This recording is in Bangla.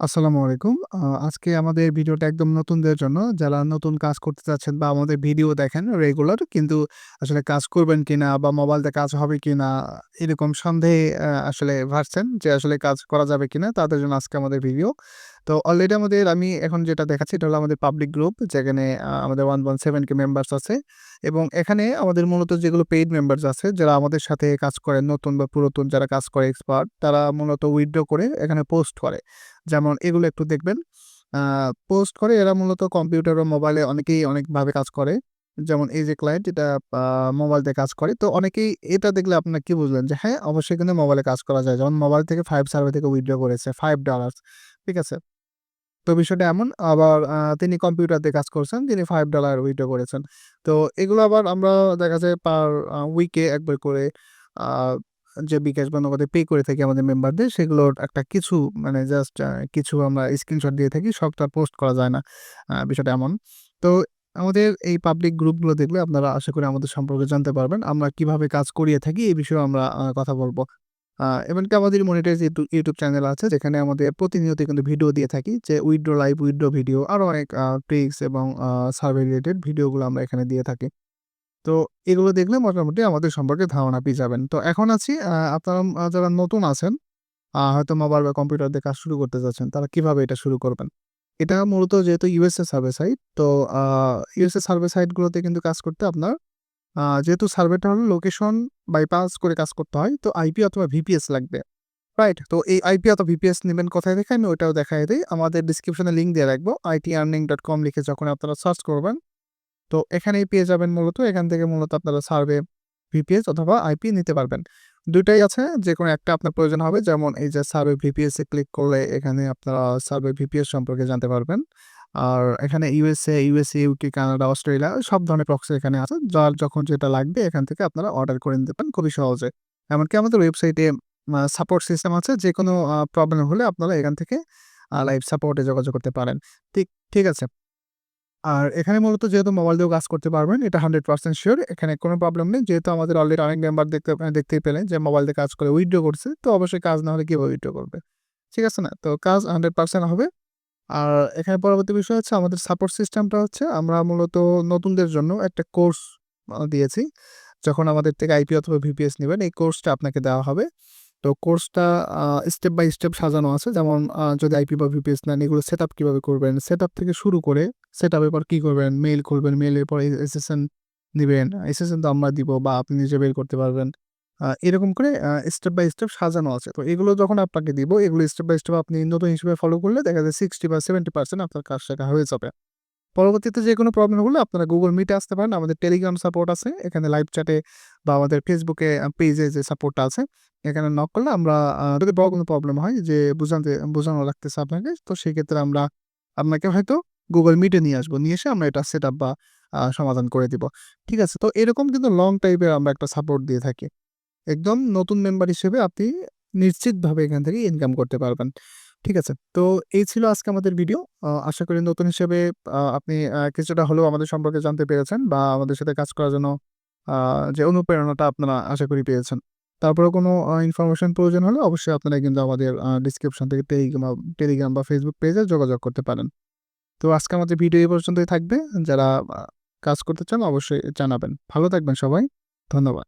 আসসালামু আলাইকুম। আজকে আমাদের ভিডিওটা একদম নতুনদের জন্য। যারা নতুন কাজ করতে চাচ্ছেন বা আমাদের ভিডিও দেখেন রেগুলার কিন্তু আসলে কাজ করবেন কিনা বা মোবাইলতে কাজ হবে কিনা, এরকম সন্দেহে আসলে ভাবছেন যে আসলে কাজ করা যাবে কিনা, তাদের জন্য আজকে আমাদের ভিডিও। তো অলরেডি আমাদের আমি এখন যেটা দেখাচ্ছি এটা হলো আমাদের পাবলিক গ্রুপ যেখানে আ ওয়ান 1.7 কে মেম্বার্স আছে এবং এখানে আমাদের মূলত যেগুলো পেইড মেম্বার্স আছে যারা আমাদের সাথে কাজ করে নতুন বা পুরাতন যারা কাজ করে এক্সপার্ট তারা মূলত উইথড্র করে এখানে পোস্ট করে। যেমন এগুলো একটু দেখবেন। পোস্ট করে এরা মূলত কম্পিউটার বা মোবাইলে অনেকেই অনেকভাবে কাজ করে। যেমন এই যে ক্লায়েন্ট এটা মোবাইল দিয়ে কাজ করে। তো অনেকেই এটা দেখলে আপনারা কি বুঝলেন যে হ্যাঁ, অবশ্যই কিন্তু মোবাইলে কাজ করা যায়। যেমন মোবাইল থেকে 5 সার্ভার থেকে উইথড্র করেছে $5 ঠিক আছে? তো বিষয়টা এমন, আবার তিনি কম্পিউটার দিয়ে কাজ করছেন। তিনি ফাইভ ডলার উইথড্র করেছেন। তো এগুলো আবার আমরা দেখা যায় পার উইকে একবার করে যে বিকাশ বা পে করে থাকি আমাদের মেম্বারদের সেগুলোর একটা কিছু মানে জাস্ট কিছু আমরা স্ক্রিনশট দিয়ে থাকি। সব তো পোস্ট করা যায় না। বিষয়টা এমন। তো আমাদের এই পাবলিক গ্রুপগুলো দেখলে আপনারা আশা করি আমাদের সম্পর্কে জানতে পারবেন। আমরা কীভাবে কাজ করিয়ে থাকি, এই বিষয়েও আমরা কথা বলব। এমনকি আমাদের মনিটাইজ ইউটু ইউটিউব চ্যানেল আছে যেখানে আমাদের প্রতিনিয়ত কিন্তু ভিডিও দিয়ে থাকি যে উইথড্র লাইভ, উইথড্র ভিডিও আরও অনেক ট্রিক্স এবং সার্ভে রিলেটেড ভিডিওগুলো আমরা এখানে দিয়ে থাকি। তো এগুলো দেখলে মোটামুটি আমাদের সম্পর্কে ধারণা পেয়ে যাবেন। তো এখন আছি আপনারা যারা নতুন আছেন, হয়তো মোবাইল বা কম্পিউটার দিয়ে কাজ শুরু করতে চাচ্ছেন, তারা কীভাবে এটা শুরু করবেন? এটা মূলত যেহেতু ইউএসএ সার্ভে সাইট, তো ইউএসএ সার্ভে সাইটগুলোতে কিন্তু কাজ করতে আপনার যেহেতু সার্ভেটা হলো লোকেশন বাইপাস করে কাজ করতে হয়, তো আইপি অথবা ভিপিএস লাগবে। রাইট? তো এই আইপি অথবা ভিপিএস নেবেন কোথায় থেকে আমি ওইটাও দেখায় দেই। আমাদের ডেসক্রিপশনে লিঙ্ক দিয়ে রাখব। আইটি আর্নিং ডট কম লিখে যখন আপনারা সার্চ করবেন, তো এখানেই পেয়ে যাবেন মূলত। এখান থেকে মূলত আপনারা সার্ভে ভিপিএস অথবা আইপি নিতে পারবেন। ২ আছে যে কোনো একটা আপনার প্রয়োজন হবে। যেমন এই যে সার্ভে ভিপিএস ক্লিক করলে এখানে আপনারা সার্ভে ভিপিএস সম্পর্কে জানতে পারবেন। আর এখানে USA, USA, UK, Canada, Australia সব ধরনের প্রক্সি এখানে আছে। যার যখন যেটা লাগবে এখান থেকে আপনারা অর্ডার করে নিতে পারেন খুবই সহজে। এমনকি আমাদের ওয়েবসাইটে সাপোর্ট সিস্টেম আছে। যে কোনো প্রবলেম হলে আপনারা এখান থেকে লাইভ সাপোর্টে যোগাযোগ করতে পারেন। ঠিক ঠিক আছে? আর এখানে মূলত যেহেতু মোবাইল দিয়েও কাজ করতে পারবেন এটা হান্ড্রেড পার্সেন্ট শিওর এখানে কোনো প্রবলেম নেই। যেহেতু আমাদের অলরেডি অনেক মেম্বার দেখতে দেখতেই পেলেন যে মোবাইল দিয়ে কাজ করে উইথড্র করছে। তো অবশ্যই কাজ না হলে কীভাবে উইথড্র করবে? ঠিক আছে না? তো কাজ 100% হবে। আর এখানে পরবর্তী বিষয় হচ্ছে আমাদের সাপোর্ট সিস্টেমটা হচ্ছে আমরা মূলত নতুনদের জন্য একটা কোর্স দিয়েছি। যখন আমাদের থেকে আইপি অথবা ভিপিএস নেবেন, এই কোর্সটা আপনাকে দেওয়া হবে। তো কোর্সটা স্টেপ বাই স্টেপ সাজানো আছে। যেমন যদি আইপি বা ভিপিএস নেন, এগুলো সেট আপ কীভাবে করবেন? সেটআপ থেকে শুরু করে সেটআপের পর কী করবেন? মেইল করবেন মেইলের পর এসএসএন নিবেন। এসএসএন তো আমরা দিব বা আপনি নিজে বের করতে পারবেন। এরকম করে স্টেপ বাই স্টেপ সাজানো আছে। তো এগুলো যখন আপনাকে দিব এগুলো স্টেপ বাই স্টেপ আপনি নতুন হিসেবে ফলো করলে দেখা যায় 60 বা 70% আপনার কাজ শেখা হয়ে যাবে। পরবর্তীতে যেকোনো প্রবলেম হলে আপনারা গুগল মিটে আসতে পারেন। আমাদের টেলিগ্রাম সাপোর্ট আছে। এখানে লাইভ চ্যাটে বা আমাদের ফেসবুকে পেজে যে সাপোর্টটা আছে এখানে নক করলে আমরা যদি বড় কোনো প্রবলেম হয় যে বুঝাতে বোঝানো লাগতেছে আপনাকে, তো সেক্ষেত্রে আমরা আপনাকে হয়তো গুগল মিটে নিয়ে আসব। নিয়ে এসে আমরা এটা সেট আপ বা সমাধান করে দিব। ঠিক আছে? তো এরকম কিন্তু লং টাইপের আমরা একটা সাপোর্ট দিয়ে থাকি। একদম নতুন মেম্বার হিসেবে আপনি নিশ্চিতভাবে এখান থেকে ইনকাম করতে পারবেন। ঠিক আছে? তো এই ছিল আজকে আমাদের ভিডিও। আশা করি নতুন হিসেবে আপনি কিছুটা হলেও আমাদের সম্পর্কে জানতে পেরেছেন বা আমাদের সাথে কাজ করার জন্য যে অনুপ্রেরণাটা আপনারা আশা করি পেয়েছেন। তারপরে কোনো ইনফরমেশন প্রয়োজন হলে অবশ্যই আপনারা কিন্তু আমাদের ডেসক্রিপশন থেকে টেলিগ্রাম টেলিগ্রাম বা ফেসবুক পেজে যোগাযোগ করতে পারেন। তো আজকে আমাদের ভিডিও এই পর্যন্তই থাকবে। যারা কাজ করতে চান অবশ্যই জানাবেন। ভালো থাকবেন সবাই। ধন্যবাদ।